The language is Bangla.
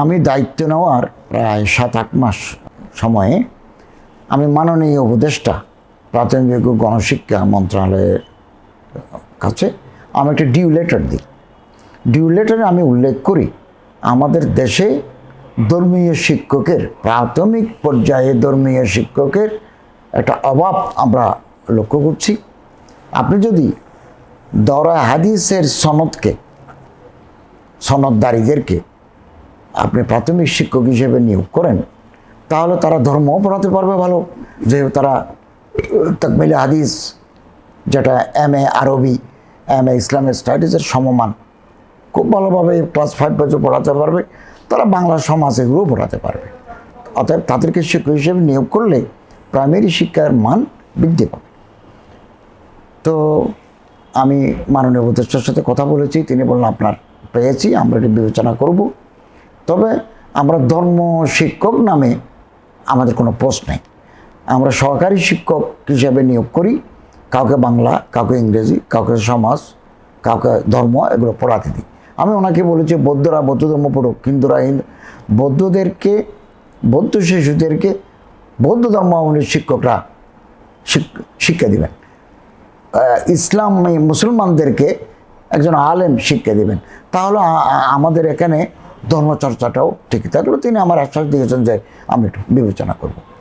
আমি দায়িত্ব নেওয়ার প্রায় সাত আট মাস সময়ে আমি মাননীয় উপদেষ্টা প্রাথমিক ও গণশিক্ষা মন্ত্রণালয়ের কাছে আমি একটা ডিউ লেটার দিই। ডিউ লেটারে আমি উল্লেখ করি, আমাদের দেশে ধর্মীয় শিক্ষকের, প্রাথমিক পর্যায়ে ধর্মীয় শিক্ষকের একটা অভাব আমরা লক্ষ্য করছি। আপনি যদি দরা হাদিসের সনদকে, সনদদারীদেরকে আপনি প্রাথমিক শিক্ষক হিসেবে নিয়োগ করেন, তাহলে তারা ধর্মও পড়াতে পারবে ভালো। যেহেতু তারা, তকমিল হাদিস, যেটা এম এ আরবি, এম এ ইসলামিক স্টাডিজের সমমান, খুব ভালোভাবে ক্লাস ফাইভ পর্যন্ত পড়াতে পারবে, তারা বাংলা সমাজ এগুলো পড়াতে পারবে। অতএব তাদেরকে শিক্ষক হিসেবে নিয়োগ করলে প্রাইমারি শিক্ষার মান বৃদ্ধি পাবে। তো আমি মাননীয় উপদেষ্টার সাথে কথা বলেছি, তিনি বললেন, আপনার পেয়েছি, আমরা এটি বিবেচনা করব। তবে আমরা ধর্ম শিক্ষক নামে আমাদের কোনো পোস্ট নেই। আমরা সহকারী শিক্ষক হিসেবে নিয়োগ করি, কাউকে বাংলা, কাউকে ইংরেজি, কাউকে সমাজ, কাউকে ধর্ম এগুলো পড়াতে দিই। আমি ওনাকে বলেছি, বৌদ্ধরা বৌদ্ধ ধর্ম পড়ুক, হিন্দুরা হিন্দু বৌদ্ধদেরকে, বৌদ্ধ শিশুদেরকে বৌদ্ধ ধর্মাবলীর শিক্ষকরা শিক্ষা দিবেন। ইসলাম মুসলমানদেরকে একজন আলেম শিক্ষা দেবেন। তাহলে আমাদের এখানে ধর্মচর্চাটাও ঠিক। থাকল তিনি আমার আশ্বাস দিয়েছেন যে আমি একটু বিবেচনা করব।